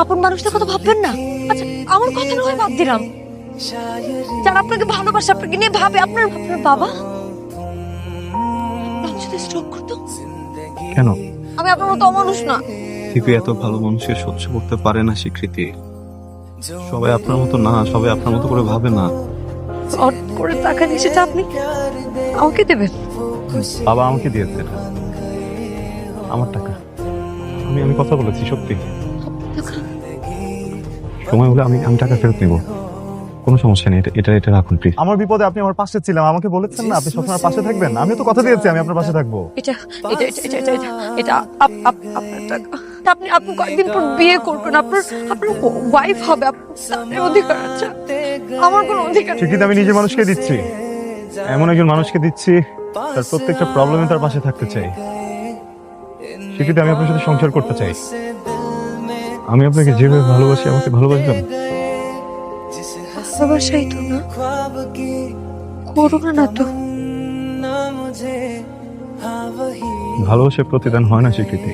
আপন মানুষদের কথা ভাববেন না। আচ্ছা আমার কথা নয় বাদ দিলাম। যারা আপনাকে ভালোবাসে আপনাকে নিয়ে ভাবে আপনার আপনার বাবা। বাবা যদি স্ট্রোক করতো কেন? আমি আপনার মতো অমানুষ না। পৃথিবী এত ভালো মানুষকে সহ্য করতে পারে না স্বীকৃতি। সবাই আপনার মতো না সবাই আপনার মতো করে ভাবে না। অট করে টাকা নিয়ে সেটা আপনি? আমাকে দেবেন? বাবা আমাকে দিয়েছে। আমার টাকা। আমি আমি কথা বলেছি সত্যি। সময় হলে আমি আমি টাকা ফেরত নেব। কোনো সমস্যা নেই এটা এটা এটা রাখুন প্লিজ আমার বিপদে আপনি আমার পাশে ছিলেন আমাকে বলেছেন না আপনি সবসময় পাশে থাকবেন। আমি তো কথা দিয়েছি আমি আপনার পাশে থাকব। এটা এটা এটা এটা এটা এটা এটা আপ- আপ- আপনার টাকা। আপনি আপনি কয়েকদিন পর বিয়ে করবেন আপনার আপনার ওয়াইফ হবে আপনার অধিকার আছে। আমার কোনো অধিকার নেই। ঠিকই তো আমি নিজের মানুষকে দিচ্ছি। এমন একজন মানুষকে দিচ্ছি তার প্রত্যেকটা প্রবলেমে তার পাশে থাকতে চাই। ঠিকই তো আমি আপনার সাথে সংসার করতে চাই। আমি আপনাকে যেভাবে ভালোবাসি আমাকে ভালোবাসবেন? ভালোবাসাই তো না। করোনা না তো। ভালোবাসার প্রতিদান হয় না স্বীকৃতি